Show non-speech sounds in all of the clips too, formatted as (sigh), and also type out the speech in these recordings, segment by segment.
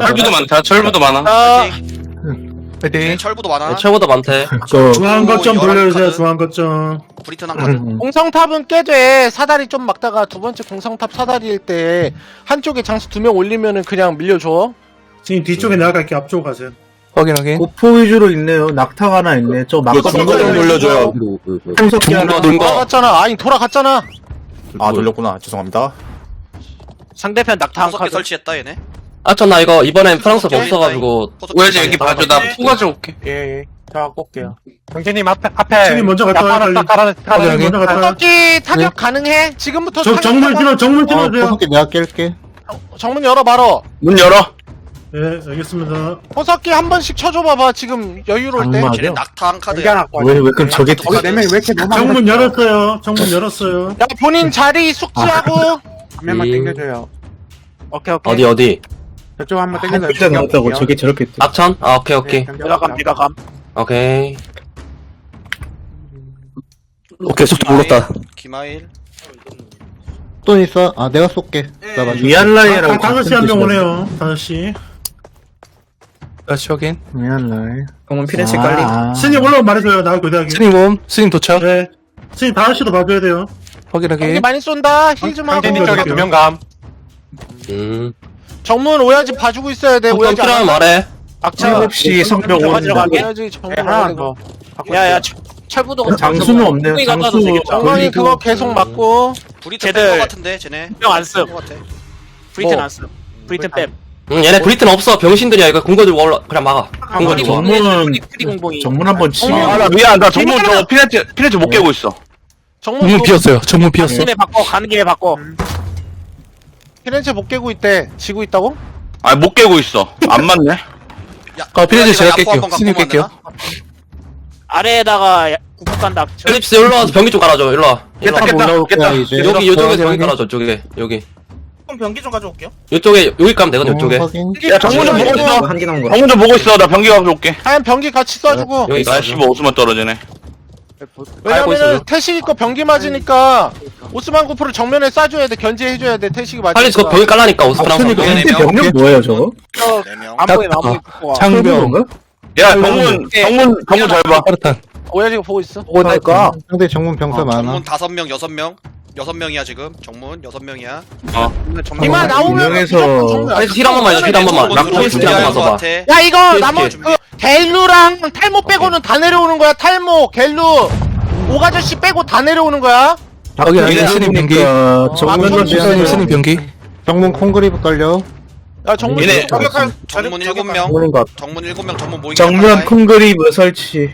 철부도 많다. 철부도 많아. 아, 네, 파이팅. 철부도 많아. 네, 철보다 많대. (laughs) 저 중앙 거점 돌려주세요. 중앙 거점. 브리튼 한 카드. 공성탑은 깨돼. 사다리 좀 막다가 두 번째 공성탑 사다리일 때 한쪽에 장수 두 명 올리면은 그냥 밀려줘. 지금 뒤쪽에 내가 갈게 앞쪽으로 가세요. 확인 확인. 고포 위주로 있네요. 낙타 가 하나 있네. 저 막거 중거 좀 돌려줘요. 중거 하나. 눈 거. 돌아갔잖아. 아니 돌아갔잖아. 아 돌렸구나. 죄송합니다. 상대편 낙타 한 다섯 개 카드. 설치했다 얘네. 아, 전나 이거 이번엔 프랑스. 없어가지고. 오야지 여기 봐줘. 나 푸가져 올게. 예, 예. 자, 꼴게요. 경제님 앞에 앞에. 신이 먼저 갔다 와요. 빨리. 깔아, 신이 먼저 갔다 와요. 떡기 타격 가능해? 지금부터 저 타격 정문 타격- 틀어 정문 어, 틀어주세요. 포석기 내가 깰게. 정문 열어봐라. 문 열어. 네 알겠습니다. 호석기 한 번씩 쳐줘봐봐. 지금 여유로울 때. 악마. 쟤네 맞아. 낙타 한 카드야. 왜, 왜 그럼 저게 두 카드. 정문 열었어요. 정문 열었어요. 야, 본인 자리 숙지하고. 한 명만 땡겨줘요. 오케이 오케이. 어디, 어디? 저쪽 한번 일단 나왔다고 저게 저렇게 뜨. 악천? 아, 오케이, 오케이. 미가감 미가감. 오케이. 오케이, 속도 올랐다. 기마일. 또 있어? 아, 내가 쏠게. 나 맞아. 미안라이라고. 다섯 시한 명 오네요. 다섯 시. 다시 확인. 미안 라이. 공은 피렌체 깔리. 스님 올라오면 말해줘요. 나올 거대하게. 스님 몸. 스님 도착. 네. 스님 다섯 시도 봐줘야 돼요. 확인 여기 확인. 많이 쏜다. 힐 좀 하고. 강진이 쪽에 두명 감. 음. 정문 오야지 봐주고 있어야 돼. 오야지 필요하면 말해. 악차. 7시 성벽 들어가, 오는 들어가게. 오야지 정문 하나 오는 거. 야야 철부도 장수는 없네요. 장수. 정문이 그거 계속 맞고. 브리튼 쟤들- 뺀거 같은데 쟤네. 뺀거 같아. 브리튼 어. 안 써. 브리튼 뺨. 응, 얘네 브리튼 없어. 병신들이야. 이거 공거 들고 올라, 그냥 막아. 공거 들고. 정문은 프리 공봉이. 정문 한번. 아, 나 미안. 나 정문 저 피네트, 피네트 못 깨고 있어. 정문 정문 또 비었어요. 정문 비었어. 김에 바꿔 가는 김에 바꿔. 피렌체 못 깨고 있대. 지고 있다고? 아, 못 깨고 있어. 안 맞네. (laughs) 야, 아, 피렌체 제가 깰게요. 스님 깰게요. 아래에다가 야- 국밥 간다. 필립스 일로 와서 병기 좀 깔아줘. 일로 와. 일로 와. 깼다, 깼다, 올라올 깼다. 거야, 이제. 여기, 요쪽에 병기 확인. 깔아줘. 쪽에. 여기. 그럼 변기 좀 가져올게요. 요쪽에, 여기 까면 되거든, 요쪽에. 확인. 야, 정문 좀 보고 있어. 정문 좀 보고 있어. 나 병기 가서 올게. 하얀 병기 같이 쏴주고. 여기 나 깔아줘. 씨발 오스만 떨어지네. 왜냐면은. 태식이 거 병기 맞으니까 오스만 고프를 정면에 쏴줘야 돼. 견제해줘야 돼. 태식이 빨리 그거 맞으니까. 병기 깔라니까, 오스프랑. 스님 네, 근데 네, 병력 뭐예요 저거? 네 명. 안 보이면 안 보이고. 장병. 야, 정문, 정문, 정문 잘 봐. 빠르탄. 오야지가 보고 있어. 오니까. 상대 정문 병사 많아. 정문 다섯 명, 여섯 명. 여섯 명이야 지금. 정문 여섯 명이야. 이만 나오면 유명해서- 무조건 정면. 아니, 힐한 번만 해줘, 힐한 번만. 한 번만 써봐. 같아. 야 이거. 나머지 그 갤루랑 탈모 빼고는 다 내려오는 거야. 탈모, 갤루, 오가저씨 빼고 다 내려오는 거야. 확인 확인. 스님 병기. 정문으로 아, 스님 스님 병기. 정문 콩그리브 걸려. 야 정문 얘네- 저격할 정문 일곱 명. 오는 것. 정문 일곱 명. 정문 모이기 정면. 콩그리브 설치.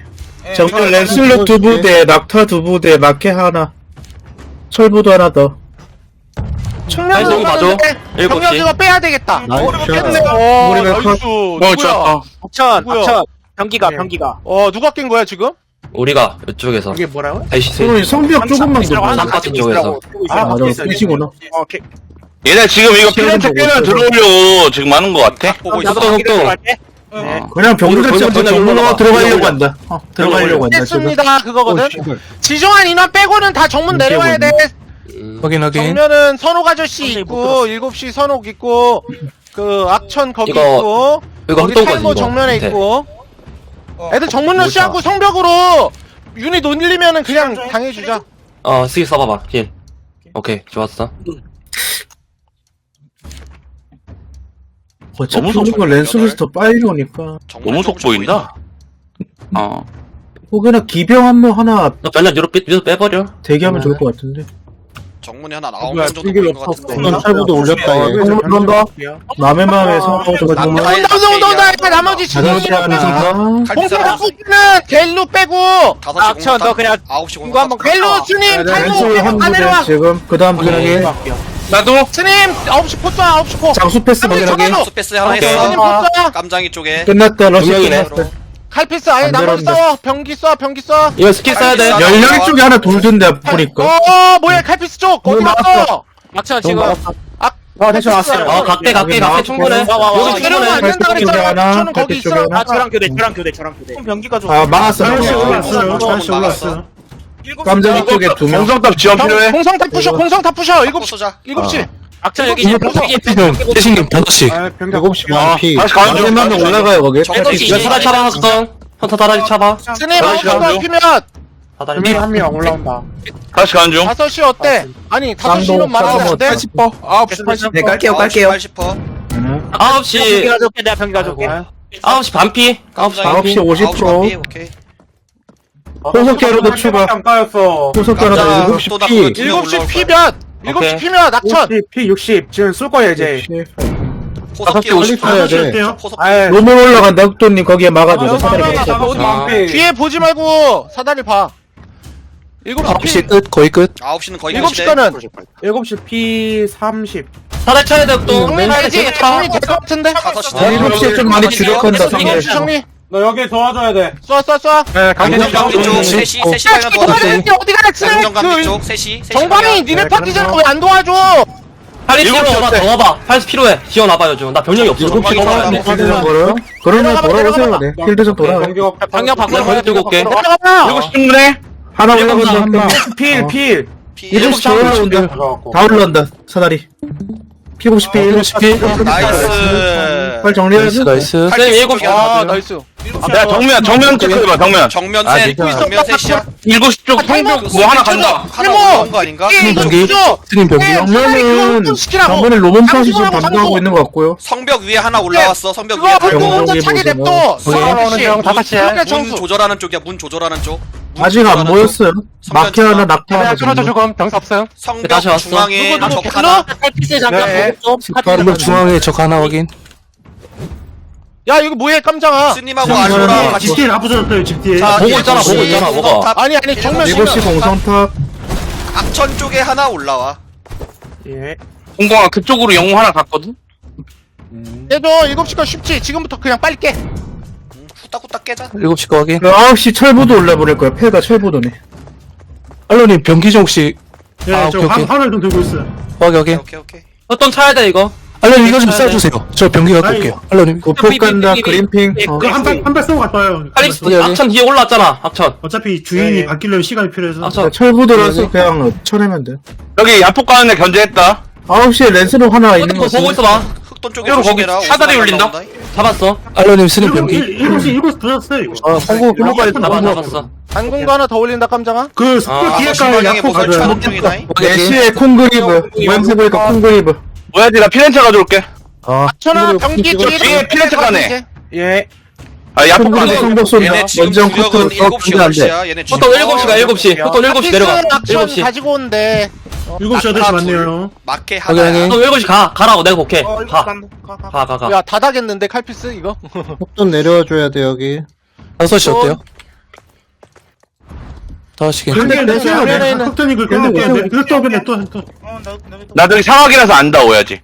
정면 랜슬러 두 부대, 낙타 두 부대, 마케 하나. 철부도 하나 더. 나이스, 너무 봐줘. 일곱 시. 병력이가 빼야 되겠다. 나이스. 어, 깼네. 어, 우리가 나이스. 어, 누구야? 저, 어. 악천. 변기가 변기가. 어 누가 깬 거야 지금? 우리가, 이쪽에서. 이게 뭐라고? 대시, 손이 성벽 조금만 더. 한 바퀴 쪽에서. 아, 맞아. 끝이구나. 어, 오케이. 얘네 지금 이거 피네트 깨면 들어오려고 지금 하는 거 같아. 보고 있어. 나도 속도. 들어갈게. 네. 그냥 병력 돌- 자체 돌- 정문으로 돌- 들어가려고 돌- 한다. 어, 들어가려고 한다. 지금. 됐습니다 그거거든. 지정한 인원 빼고는 다 정문 내려와야 돼. 음. 확인 확인. 정면은 선옥 아저씨 있고 일곱 시 선옥 있고 그 악천 거기 이거- 있고 이거 거기 탈모 이거. 정면에 밑에. 있고 애들 정문로 씨하고 성벽으로 유닛 놀리면은 그냥 당해주자 어, 스킬 써봐봐, 힐. 오케이, 좋았어. 어차피 너무 우리가 랜스루스 더 빨리 오니까. 너무 속 보인다. 어. 혹여나 기병 한명 하나 너 변력 뒤로 빼, 뒤로 빼버려. 대기하면 좋을 것 같은데. 정문에 하나 아홉 명 정도 보인 것. 같은데. 올렸다. 얘. 그런다. 남의 마음에서 정말 남자 온다 온다 온다 온다 나머지 하나. 칼비스랑 공사는 갤루 빼고 다섯 시 악천 너 그냥 아홉 시. 이거 한번 갤루 스님 탈모 랜스루 한다 내려와 지금. 그 다음 분에게 나도 스님 9시 포 쏴, 9시 포 장수 패스 깜짝이야. 확인하게. 스페이스 하나 스님 했어. 포 쏴. 깜장이 쪽에. 끝났다. 러시. 끝났어. 칼피스 아예 안 나머지 들었는데. 싸워 병기 쏴 병기 쏴 이거 스킬 써야 돼. 열- 연령이 쪽에 하나 돌던데 보니까. 어 뭐야 칼피스 쪽 거기 너무 갔어 악천 지금 아, 대충 왔어요. 어, 각대, 각대, 각대 충분해. 와, 와, 와. 여기 내려오면 안 충분해. 된다 그랬잖아 하나, 저는 거기 있어. 아 저랑 교대 저랑 교대 저랑 교대. 변기가 좀. 아, 막았어. 네, 다시 어, 올랐어요. 어, 다시 어, 올랐어요. 일곱 깜짝이 시 쪽에 두 명. 공성탑 지원 필요해. 공성탑 부셔 공성탑 부셔. 일곱 시시 쏘자. 일곱 시. 악천 여기 일곱 병기 대신님 5시. 아, 병기 7시 완피. 다시 가는 중. 올라가요 거기. 사다리 차봐 하스턴 헌터 사다리 차봐. 아홉 가죠. 시 피면 병기 한명 올라온다. 다시 가는 중. 다섯 시 어때? 아니 다섯 시는 쌍동 말하면 안 돼? 80퍼 9시 80퍼 네 깔게요 80퍼 9시. 병기 가져올게, 내가 병기 가져올게. 9시 반피? 9시 9시 50% 오케이 호석계로도 추가 안 까였어. 호석계로도 자, 7시 또 피. 낙- 일곱 시 올라올 피면 일곱 시 오케이. 피면 낙천. 50, P 60. 지금 쏠 거야, 이제. 포석기 빨리 50 써야 돼. 포석 아이, 로몬 올라간다 흑돈님 거기에 막아줘. 아, 사다리 아. 뒤에 보지 말고 사다리 봐. 일곱 시 9시 피. 끝? 거의 끝? 9시는 거의 일곱 끝이대. 시까는 7시 P 30. 사다리 차야 돼또. 정리 가야지. 정리 될것 같은데? 5시. 아, 7시에 좀 많이 시. 정리 너 여기 도와줘야 돼. 쏴 쏴 쏴. 네, 강정 강정 쪽. 3시 3시 방향 도와줄게 어디 가라 강정 강정 그쪽 3시 3시 정방이 니네 파티잖아 왜 안 도와줘. 팔이 일곱 필요 시 와봐 어때? 더 와봐. 팔 필요해 지원 와봐요 좀나 병력이 없어. 일곱 시 되는 거요? 그러면 돌아오세요. 네 필드 좀 돌아와요. 방역 내가 거기 들고 올게 내려가봐. 7시 충분해? 하나 올라간다. 한방 필, 필. 7시 더 올라온다. 다 올라온다 사다리. P50 피 7시 피 나이스 빨리 정리해야지 나이스 나이스. 선생님 7시 아 나이스. 야 정면 정면 체크해봐 정면. 정면 아, 셋 괜찮아. 정면 셋이야? 7시 쪽 성벽 뭐 하나 간다. 하나 올라온 거 아닌가? 병기? 스님 병기? 정면은 시키라고. 정면에 로몬 팟이 지금 장수. 있는 것 같고요. 성벽 위에 하나 올라왔어 성벽 그거 위에. 활동 병- 혼자 병- 차게 병- 냅둬 다섯 시에. 그렇게 문 정수 조절하는 쪽이야 문 조절하는 쪽. 문 아직 안 조절하는 쪽. 모였어요? 마케 하나 낙타 하나 끊어져 정도. 조금. 병사 없어요. 성벽 다시 왔어. 중앙에 누구 누구 적 하나. 팔피스 네. 잠깐 방금 중앙에 적 하나 확인 야 이거 뭐해 깜장아. 스님하고 아쇼랑 같이 집 뒤에 나부졌어요, 집 뒤에. 자, 보고 있잖아, 보고 있잖아, 뭐가. 공성탑, 아니 아니 정면 일곱 시 시면 공성탑. 악천 쪽에 하나 올라와. 예. 공공아 그쪽으로 영웅 하나 갔거든? 얘도 7시가 쉽지. 지금부터 그냥 빨리 깨. 음, 후딱후딱 깨자. 7시 거 확인. 9시 철부도 올라버릴 거야. 패가 철부도네. 알로님 좀 혹시 예, 아, 저 오케이, 한, 오케이. 좀 들고 있어요. 확인. 오케이 오케이. 어떤 차야 돼 이거 알로님 이거 좀 쏴주세요 저 병기 갖고 아니, 올게요 알로님 고폭 간다 삐, 삐, 삐, 그린핑 삐, 어. 삐. 한 발, 한발 쏘고 갔다 와요. 어디, 어디? 악천 뒤에 올라왔잖아 악천 어차피 주인이 네. 바뀌려면 시간이 필요해서. 악천 철부도라서 그냥 쳐내면 돼 여기 야폭 가는데 견제했다. 9시에 랜스로 하나 있는 거 보고 있어봐 흑돈 쪽에 이거 조심해라 거기 사다리 오스만? 나온다. 잡았어 알로님 일곱, 병기 일- 일곱 시, 일곱 시 부셨어요, 이거. 어 성공 잡아 잡았어 단군도 하나 더 올린다 깜장아 그 아, 뒤에 시 가면 방향에 약속 모서리 가져요. 차는 중이다잉 4시에 콩그리브 왼쪽 보니까 콩그리브 뭐야지 나 피렌체 가져올게. 아 천아 병기 뒤에 뒤에 피렌체 가네. 예. 아 야폭 콩그리브 가네. 쏜다 얘네 지금 원정 구역은 커트 7시 8시야 얘네 지금. 호돈 7시 가 7시. 호돈 7시 내려가. 악천 7시. 가지고 온대. 일곱 시, 여덟 시 맞네요. 하나야 확인. 호돈 7시. 가 가라고. 내가 볼게. 가 가 가 가 야 다다겠는데 칼피스 이거? 속도 내려와줘야 돼 여기. 5시 어때요? 5시 괜찮 근데 내세요, 그래, 네. 그래. 흑돈이 그 근데 네, 또. 나들이 상황이라서 안다 오야지.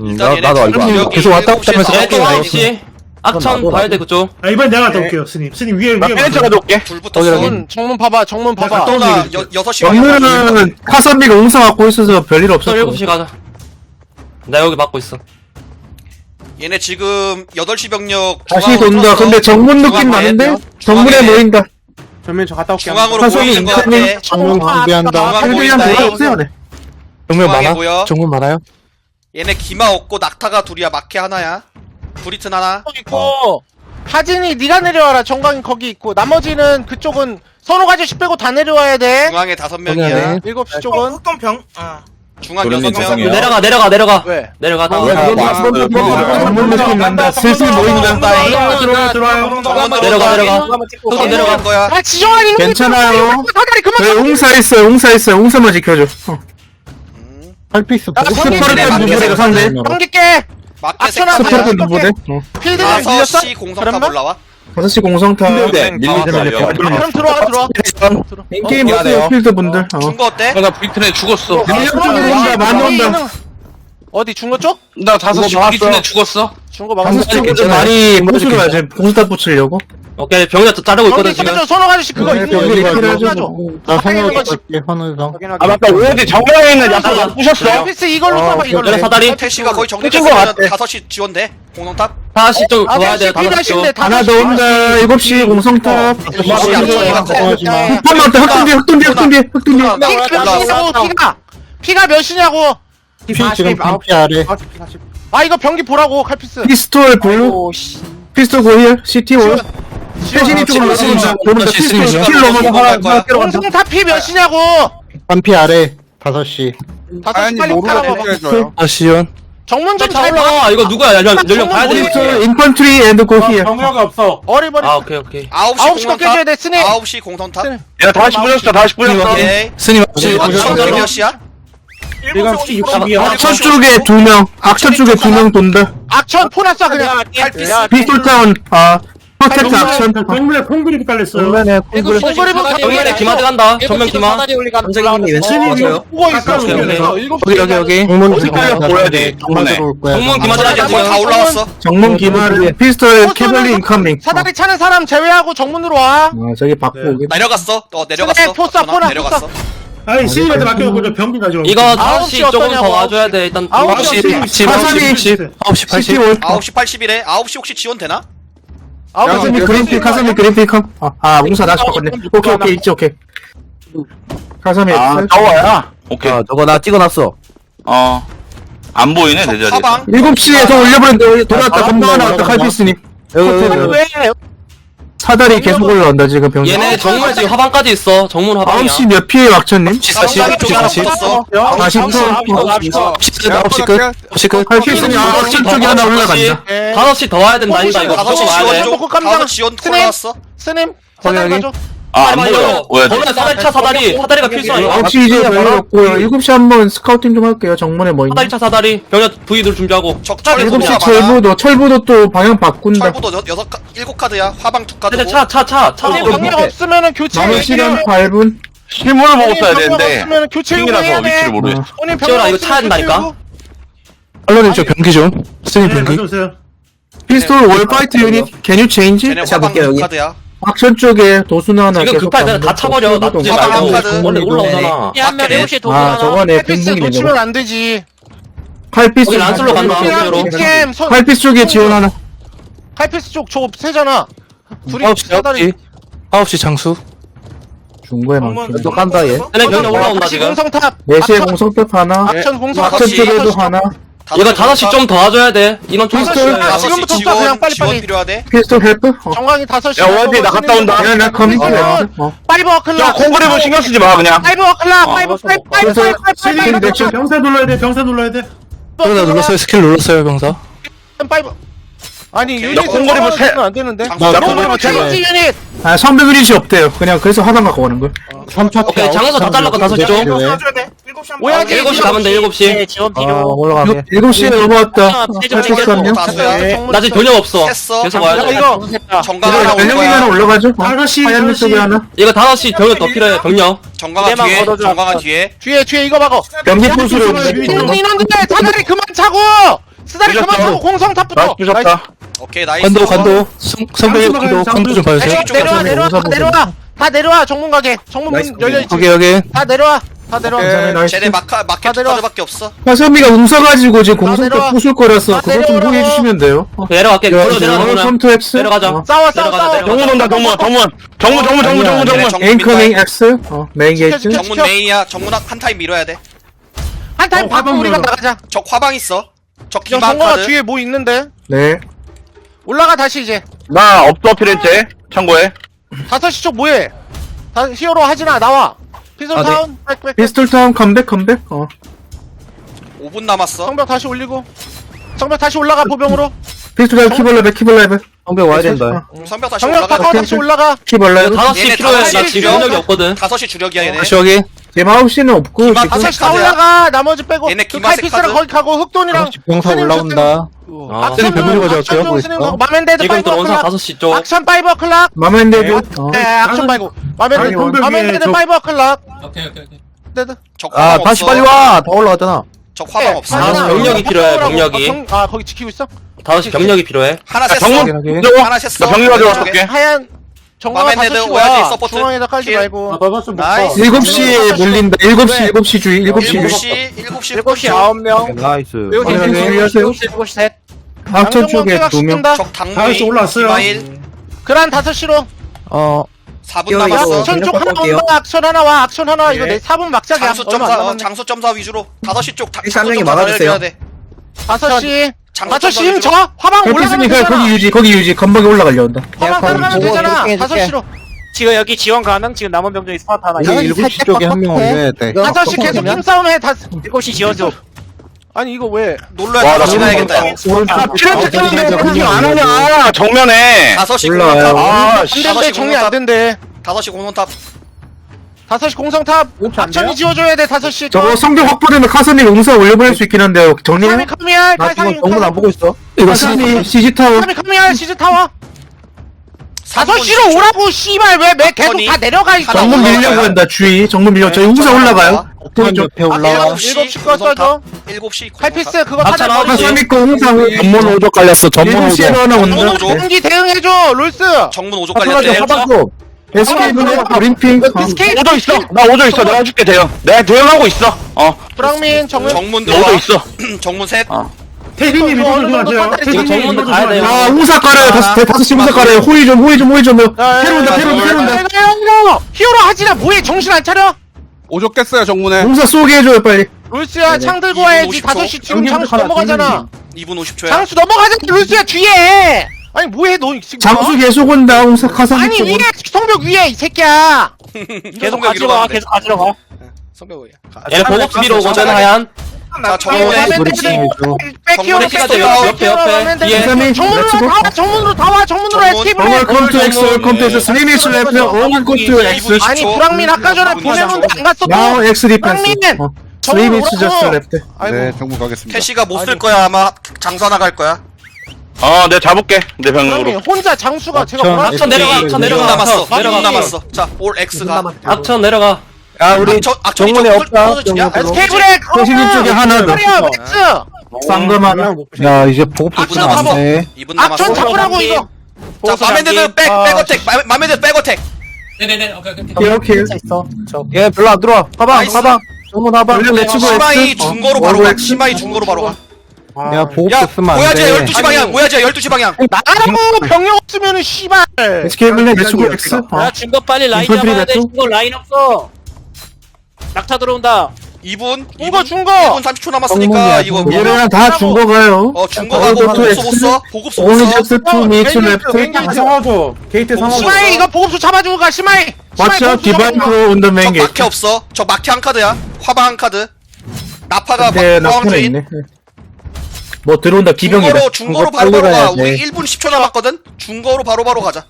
일단 얘네 나도 지금 알고 계속 왔다 갔다 7시에서 하면서. 또 9시 악천 봐야 돼 그쪽 아, 이번엔 내가 갔다 올게요, 스님. 스님 위에, 나 위에. 맞아요. 가져올게. 불 붙었어 정문 정문 봐봐 정문 봐봐 갔다 나 오는 여- 여섯 시 방향 영문은 카선비가 웅사 갖고 있어서 별일 없어 호돈 7시 가자 나 여기 막고 있어 얘네 지금 8시 병력 다시 중앙으로 돈다 틀었어. 근데 정문 느낌 중앙 나는데 돼요. 정문에 중앙에 모인다 전면 저 갔다 올게요. 중앙으로 사선이 보이는 거 같아. 인터넷 정문 준비한다. 중앙 그냥 보인다 돌아오세요 네. 정면 중앙에 많아? 보여. 정면 많아요? 얘네 기마 없고 낙타가 둘이야. 마케 하나야. 브리튼 하나. 있고. 하진이 네가 내려와라. 정강이 거기 있고. 나머지는 그쪽은 선호 아저씨 빼고 다 내려와야 돼. 중앙에 다섯 명이야. 확인. 7시 쪽은 중앙 여섯 명 내려가 내려가 내려가. 왜? 내려가. 느낌 난다 슬슬 모인다 들어와요, 들어와요. 내려가. 내려가. 호돈 내려가. 거야. 아 지정아니 괜찮아요. 사다리 그만 네 웅사 있어요. 웅사 있어요. 웅사만 지켜줘. 어. 칼피스 나 보고 성기 스파르탄 내려가. 누구래가 상대 마케 악천하 색깔 스파르탄 누구래 어. 필드는 밀렸어? 5시 공성탑 그러면? 올라와 5시 공성탑. 네, 밀리지 그럼 들어와 들어와. 인게임 어때요? 필드 분들? 어. 준거 어때? 나 브리튼에 죽었어. 밀려 쪽으로 온다 많이 온다. 어디 중거 쪽? 나 다섯 시 이거 브리튼에 막았어. 죽었어. 중거 막았어. 5시 쪽으로 많이 보수로 가야지. 공수탑 붙이려고 오케이 병이 또 자르고 있거든 지금. 선호 아저씨 그거 있는 거야 선호 아저씨 선호 아 맞다. 오디 정글에 있는 야수가 부셨어? 서비스 이걸로 어, 사봐 이걸로. 사다리 택시가 어, 거의 정글에서 5시 지원대 공성탑? 다시 좀 도와야 돼 다섯 하나 더 온다 7시 공성탑? 혹시 안 흑둔비 흑둔비 흑둔비 흑둔비 피가 피가 몇이냐고. TP 지금 피 아래. 아 이거 병기 보라고 칼피스. 피스톨 골 피스톨 골 CT 올 세진이 쪽으로 나가면 도는데 스님. 킬 넘어서 이거 하나. 하나 때려 간다 공성 타피 몇이냐고 반피 아래. 5시. 다섯 시 빨리 따라와봐 아시온. 정문 차 좀잘 봐 올라가 이거 누구야 연령 봐야 돼 피스톨 인펀트리 앤드 고힐 정혁이 없어. 어리버리 아 오케이 오케이 9시 9시 거 공성탑 깨줘야 돼 스님 9시 공성탑. 야 다시 부셨어 다시 부셨어 오케이 스님 혹시 이거? 몇 시야? 지금 피 62야. 악천 쪽에 두명 악천 쪽에 두 명 돈다 악천 포나 쏴 그냥 칼피스 피스톨 타운 아 프로텍트 악천 정문에 콩그립이 깔렸어요. 정면에 콩글 정면에 기마드 간다. 정면 기마. 선생님이 왼쪽 맞아요. 어, 여기 여기 여기. 정문 보여야 돼, 정문. 정문에. 정문 기마드 다 하자 다 올라왔어. 정문 기마르 피스톨 캐벌리 인커밍 사다리 차는 사람 제외하고 정문으로 와. 아 저기 받고 네. 내려갔어. 어 내려갔어. 전화 포나, 내려갔어. 아니, 스님한테 맡겨놓고 저 병기 가져와. 이거 아홉 시 5시 조금 어떠냐고, 더 와줘야 돼. 일단 아홉 시 9시 80, 80, 9시 80. 시티 올 9시 80일에? 9시 혹시 지원 되나? 가슴이 그린피 가슴이 그린피 컴. 아, 아 웅사 다시 바꿨네. 오케이 오케이 있지 오케이. 가슴이 아. 저거야 오케이 저거 나 찍어놨어. 어 안 보이네 내 사방 7시에 더 올려버렸는데 돌아왔다 아, 건너 아, 나왔다 아, 칼피스님. 여기, 여기, 아니 여기. 왜 사다리 계속 올라온다 지금 병력. 얘네 정문 지금 화방까지 있어 정문 화방이야 9시 몇 피해 왁천님? 40, 40, 쪽에 하나 40. 붙었어 40분. 9시 끝, 9시 끝. 9시 끝. 칼피스님 9시 쪽에 하나 올라간다. 네. 5시 더 와야 된다니까 이거 5시 무조건 와야 돼쪽 먹고 깜짝 5시 지원 스냅. 올라왔어 스님 사다리 가져 아 안 빨리 보여 빨리 뭐야 거기에 사다리 차 사다리 사다리가 필수야 9시 이제 별로였고요. 7시 한번 스카우팅 좀 할게요. 정문에 뭐 있나? 사다리 차 사다리 병력 V들 준비하고 적 철부도 7시 많아 철부도 철부도 또 방향 바꾼다. 철부도 여- 여섯 카- 일곱 카드야 화방 두 카드고 차차차차 스님 병력 없으면은 교체 남은 시간 8분. 실물을 보고 써야 되는데 교체 핑이라서 요구해야 돼 위치를 모르겠어 오늘 지원아, 이거 차야 된다니까? 언론님 저 병기 좀. 스님 네, 병기. 가져오세요. 피스톨 월 파이트 유닛. Can you change? 쟤네 화방 두 카드야 악천 쪽에 도수나 하나 지금 계속 가는데 다 차버려 철부도 놔두지 화방 말고 카드. 원래 올라오잖아 밖에 아 저거네 칼피스 빈둥이 놓치면 내려고 안 되지 칼피스 거기 란슬로 간다. 피랑 그대로. 선 칼피스 쪽에 지원 하나 칼피스 쪽저 세잖아 둘이 9시, 사다리 9시. 9시 장수. 중고에 많게 또 깐다, 얘. 얘네 올라온다 지금 공성탑 4시에 악천- 공성탑 하나 악천 공성 다섯 악천 시, 쪽에도. 하나 얘가 다섯씩 좀 도와줘야 돼. 인원 좀 다섯 더 지금부터 쏴, 그냥 빨리빨리 필요하대 필스톨 헬프? 어. 정강이 다섯 시. 야, 원피, 나 갔다 온다. 야, 나 커밍. 어. 어. 빨리 먹어 클라. 야, 공부를 신경 쓰지 마, 그냥. 빨리 먹어 클라. 빨리 먹어. 빨리 빨리 빨리 빨리 빨리 빨리 병사 눌러야 돼, 병사 눌러야 돼. 병사 눌렀어요. 스킬 눌렀어요, 병사. 빨리 먹어. 아니 유닛 공부를 못 해. 안 되는데. 나 공부를 못 해. 유닛 아 선배 유닛이 없대요 그냥 그래서 화단 갖고 가는 걸 3차 오케이 장에서 다 잘랐고 5시 좀 오야지 7시 가면 돼 7시 아, 올라가게. 7시에 넘어왔다 좀 칼피스 챙겼어. 한명 다수야 나 지금 병력 없어 했어. 계속 와야 야돼 이거 정강 하나 올 전력이 하나 거야 올라가죠 어. 다섯 시, 하얀 다섯 쪽에 시. 하나 이거 5시 병력 더 필요해 병력 정강아 내만 뒤에 걷어줘. 정강아 뒤에 뒤에 뒤에 이거 막어 경기 포수로 이놈들 사다리 그만 차고 사다리 그만. 차고 공성 탑부터 나이스 부셨다 오케이 나이스 관도, 관도. 성- 성벽에 관도, 관도 좀 봐주세요. 내려와 내려와 다 내려와 다 내려와 정문 가게 정문 문 열려 있지 여기, 여기. 다 내려와 다 내려와 네, 나이스. 쟤네 마카 마켓 두 내려와. 카드밖에 없어 화선미가 웅서가지고 지금 다 공성도. 부술 거라서 다 그거 좀 내려오라고. 후회해 주시면 돼요 어. 내려갈게 걸어 내려가 컴투 X 내려가자. 어. 싸워 싸워 내려가자, 싸워 내려가자. 정문 온다 정문 정문 정문 정문 정문 정문 정문. X 어 메인 게이트 지켜. 정문 메인이야 정문 한, 한 타임 밀어야 돼적 한 타임 어, 받고 화방 우리가. 나가자 화방 있어 적저 기반 정거가 카드 뒤에 뭐 있는데 네 올라가 다시 이제. 나 없어 피렌체. 참고해 5시 쪽 뭐해? 다 히어로 하지나 나와. 피솔 아, 네. 타운 백백 피스톨 타운 컴백 컴백? 어. 5분 남았어. 성벽 다시 올리고. 성벽 다시 올라가 보병으로. 피스톨 키벌레벨 키벌레벨 성벽 와야 된다. 성벽 다시 올라가. 깎아 다시 올라가. 키벌레벨 5시 얘네 필요해 다섯 나 시 지금 주요? 병력이 없거든. 5시 주력이야 얘네. 다시 여기. 9시는 없고 기마 지금 5시 다 카드야. 올라가 나머지 빼고 얘네 그 기마색 칼피스랑 카드. 거기 가고 흑돈이랑 병사 스님 올라온다. 아, 스님 병력이 가져갈게요. 스님 가고 마멘데드 지금 파이브 들어온 사람 클락 5시 쪽 악천 파이브 클락 마마인데도 어. 네 악천 파이브 마멘데드 아니, 원벽에 마멘데드 저- 파이브 클락 오케이 오케이 오케이 데드 적 아, 화방 다시 없어 빨리 와! 다 올라갔잖아. 적 화방 없어 아, 하나, 병력이 필요해. 병력이. 아, 거기 지키고 있어? 5시 병력이 필요해 하나 야 셌어 정문 하나 셌어 나 병력 가져왔을게 하얀 정거가 마멘데드 다섯 시 오야지, 와 서포트. 중앙에다 깔지 킬. 말고 아, 너가 좀 나이스. 먹어. 7시에 물린다 7시 왜? 7시 주의 7시 7시 7시 7시 9명 나이스. 여기 확인하게 셋, 주의하세요. 7시 7시 셋 악천 쪽에 양정문 2명 시킨다. 적 다섯 시 당무이 올라왔어요. 기마일 그란 5시로 어, 4분 이거, 이거 남았어 악천 쪽 하나 할게요. 온다 악천 하나 와 악천 하나 이거 예. 내 4분 막자기야 장수 얼마 안 점사 어, 남았네 장수 점사 위주로 5시 쪽 다- 일단 한 장수 명이 점사 막아주세요. 해야 돼. 5시 장수 5시 점사 힘 위주로. 줘 화방 올라가면 되잖아 거기 유지 거기 유지 건방에 올라가려 한다 화방 따라가면 보고 되잖아 이렇게 해줄게. 5시로 지금 여기 지원 가능? 지금 남은 병정이 스마트 하나 이거 있어. 7시 쪽에 한명 올려야 돼 5시 계속 힘싸움 해 다... 7시 지원 좀. 아니 이거 왜 놀러야 와, 나 5시 가야겠다 야. 아, 깨는 저기 거안 하냐 정면에 5시 올라와요. 공원탑 아안 씨. 된대 정리 안 된대 5시 공원탑 5시 공성탑 악천이 지워줘야 돼 5시. 저거 성격 확보되면 카선님 응사 올려보낼 수 있긴 한데요. 정리해 카미 카미알 나 지금 정문 안 보고 있어. 이거 카선님 CG타워? 카미 카미알 시즈 타워? 3분 5시로 오라고 씨발. 왜매 계속 다 내려가 있어? 정문. 밀려고 한다 주의. 정문 밀려. 저희 응사 올라가요. 옥테인 옆에 올라와? 7시 거 써줘. 7시 칼피스 그거 하나 아홉 시. 카선님 거 응사 전문 오조 깔렸어. 전문 7시에 오조 하나 정문 온다 오죠. 경기 대응해줘 롤스. 정문 5조 깔렸대 SK는 그린핑 스케이트 오조 있어. 나 오조 있어. 내가 해줄게 대형. 내가 대형하고 있어. 어. 브랑민 정문? 정문 들어와. 있어. (clears throat) 정문 셋. 태빈님 이거 좀 하세요. 태빈님 정문도 이거 좀 가야 돼요. 하세요. 아 응사 깔아요. 다섯 다섯 시 응사 깔아요. 호의 좀 호의 좀 호의 좀. 테러 온다 테러 온다 테러 온다. 히어로 히어로 하지나 뭐해? 정신 안 차려? 오조 깼어요 정문에. 응사 쏘게 해줘요 빨리. 롤스야 창 들고 2분 와야지. 50초. 5시 지금 장수 넘어가잖아. 2분 50초야. 장수 넘어가잖아 롤스야 뒤에. 아니 뭐해 너 지금? 장수 계속 온다 어? 카선님 아니 쪽 위에 성벽 위에 이 새끼야! (laughs) 계속 가지러 가. 계속 가지러 가. 성벽이야 얘네 보급 비로 오거든 하얀. 자 정문 넷 백히어로 정문에 백히어로 옆에, 옆에, 뒤에. 정문으로. 다 와 정문으로 다 와 정문으로 오늘 해 컴 투 엑스 올 컴투 엑스 스리미스 레프트 오늘 컴투 엑스 아니 불황민 아까 전에 보내는데 안 갔어 나우 엑스 디펜스 불황민 스리미스. 저스트 레프트 아이고. 정문 가겠습니다. 캐시가 못 쓸 거야. 아마 장사 나갈 거야 어 내가 잡을게. 내 병력으로. 혼자 장수가 제가 전- 뭐라 악천 내려가 악천 2분 내려가. 남았어 악천 2분 내려가. 남았어 자 올 X가. 악천 내려가. 야 우리 악천 악천이 정문에 좀 없다, 떨어지냐? 정문. 에스케이프 해 대신님 쪽에 하나 더. 그래야 맥스. 쌍검 하나? 야 이제 보급 악천 붙으면 잡아. 안돼 2분 남았어 악천 잡으라고 이거. 자 마멘드는 백 아, 백어택. 마- 마멘드 백어택. 네네네 오케이 오케이 오케이 얘 별로 안 들어와. 화방 나이스. 정문 원래 렛츠고 시마이 엑스 중거로 바로 가. 시마이 중거로 바로 가 내가 보급 야, 쓰면 모야지야 안돼 12시 방향, 모야지야 12시 방향. 나라고 병력 없으면은 씨발 SK블랙 렛츠고 엑스 어. 야 중거 빨리 라인 잡아야 돼. 중거 라인 없어. 낙타 들어온다. 2분, 중거 2분, 중거 2분 30초 남았으니까 이거 뭐, 얘네랑 다 중고 가요 어, 중거 어, 가고 또 보급소 못. 써? 보급소 못 오늘 써? 투 미츠 레프트 상어줘. 게이트 상어줘. 시마이 이거 보급소 잡아주고 가 시마이 왓츠 디바인 프로 온더 맨저 게이트 마케 없어. 저 마케 한 카드야. 화방 한 카드. 나파가 네 막. 있네 뭐 들어온다 기병이다 중거로, 중거로 중거 빨리 바로 바로 가. 가야 우리 돼. 1분 10초 남았거든? 중거로 바로 바로 가자.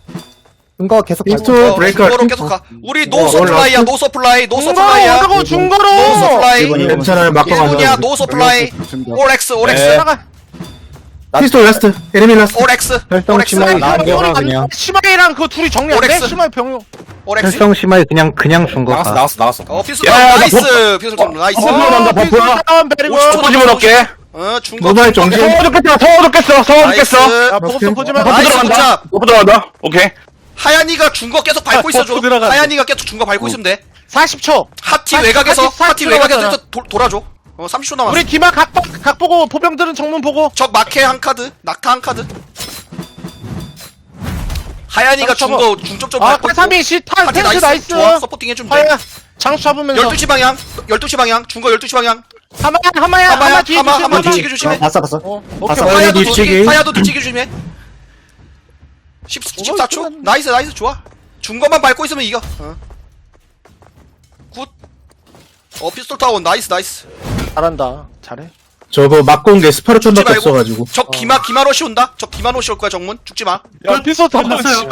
이거 계속 인스토 어, 중거로 계속 가. 우리 노 어, 서플라이야? 노 서플라이, 노 중거로 서플라이야. 노 중거로 서플라이. 괜찮아요 막고 1분이야, 가자 노 서플라이. 올 X, 올 X. 나가 피스톨 라스트 에르미 라스트 올 X. 혈성 올. 심하게 아, 남겨가 그냥 시마이랑 그 둘이 정리 안 돼? 오렉스. 시마이 병력 올 X. 혈성 심하게 그냥 그냥 준 나갔어 나갔어 나갔어 어, 피스 야, 나 나이스. 피스 좀 나이스. 어, 비슷한 싸움 베리고 50초 포지 먹을게 어, 중거. 중거. 정지. 성어 좋겠어 성어 좋겠어 성어 좋겠어 나이스. 야 보급소 보지 말고 나이스 들어간다 굿잡. 오프 들어간다 오케이 하얀이가 중거 계속 밟고 (laughs) 있어줘. 버프. 하얀이가 계속 중거 밟고 있으면 돼. 40초 하티 사- 외곽에서 사십, 사십 하티 외곽에서 들어갔잖아. 도, 돌아줘. 어 30초 남았어. 우리 기마 각, 보- 각 보고 포병들은 정문 보고 적 마케 한 카드, 낙타 한 카드. 하얀이가 중거 중점 좀아 밟고 있고. 카사미 시탄 하티 텐스 나이스. 나이스 좋아. 서포팅 해주면 돼. 하야 장수 잡으면서 12시 방향. 12시 방향. 중거 12시 방향. 하마야 하마야 하마야, 하마 뒤에 하마, 조심, 하마 하마. 뒤치기 조심해. 봤어 봤어 어, 봤어. 오케이 하야도 뒤치기. 뒤치기. 하야도 뒤치기 조심해. 10, 14초? 나이스 나이스 좋아. 중거만 밟고 있으면 이겨. 어. 굿. 어 피스톨 타운 나이스 나이스. 잘한다 잘해 저거 막고 온게 스파르톤밖에 말고. 없어가지고 저 기마 기마로시 온다. 저 기마로시 올 거야 정문. 죽지 마. 야 피스톨 타운 봤어요.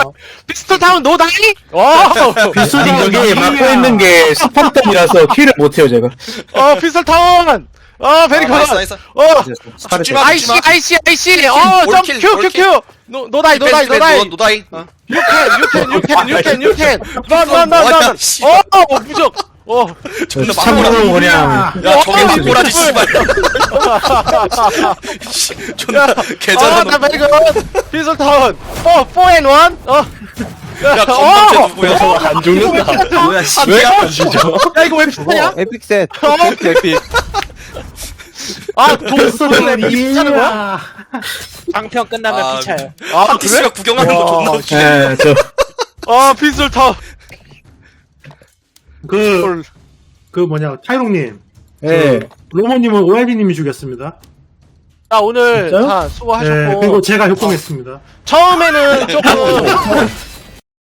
피스톨 타운 노 다이? 어 (laughs) 비수님 저기 막고 있는 게 스파르톤이라서 킬을 못해요 제가 어 피스톨 타운 어 베리 아, 굿 나이스 나이스. 어 죽지 마. 아이씨 죽지 마. 아이씨 아이씨 올킬, 어점큐큐큐 노 노다이 노다이 노다이 노다이. 어. 유캔 유캔 유캔 유캔 유캔 뭐야, 넌넌넌넌 씨발. 어 무적 어 존나 참고로 막고라. 뭐냐 야 저게 어, 막고라지 (laughs) 이거 씨발. 씨, 존나 개잘하는 어나 베리 굿 피스톨 타운 어 4앤 1 어. 야 건방져 어! 누구야? 안 죽는다 뭐야 씨발. 야 이거 왜 비슷하냐? 에픽셋 에픽 아 동수는 왜 비슷하는 거야? 방평 끝나면 아, 피차요. 아 한티 씨가 구경하는 거 존나 웃기네. 예 저 아 핏솔 타. 그, 그 뭐냐, 타이롱님. 예. 로모님은 OIB님이 죽였습니다. 자 오늘 진짜요? 다 예, 수고하셨고 그리고 제가 협공했습니다. 처음에는 조금 (laughs)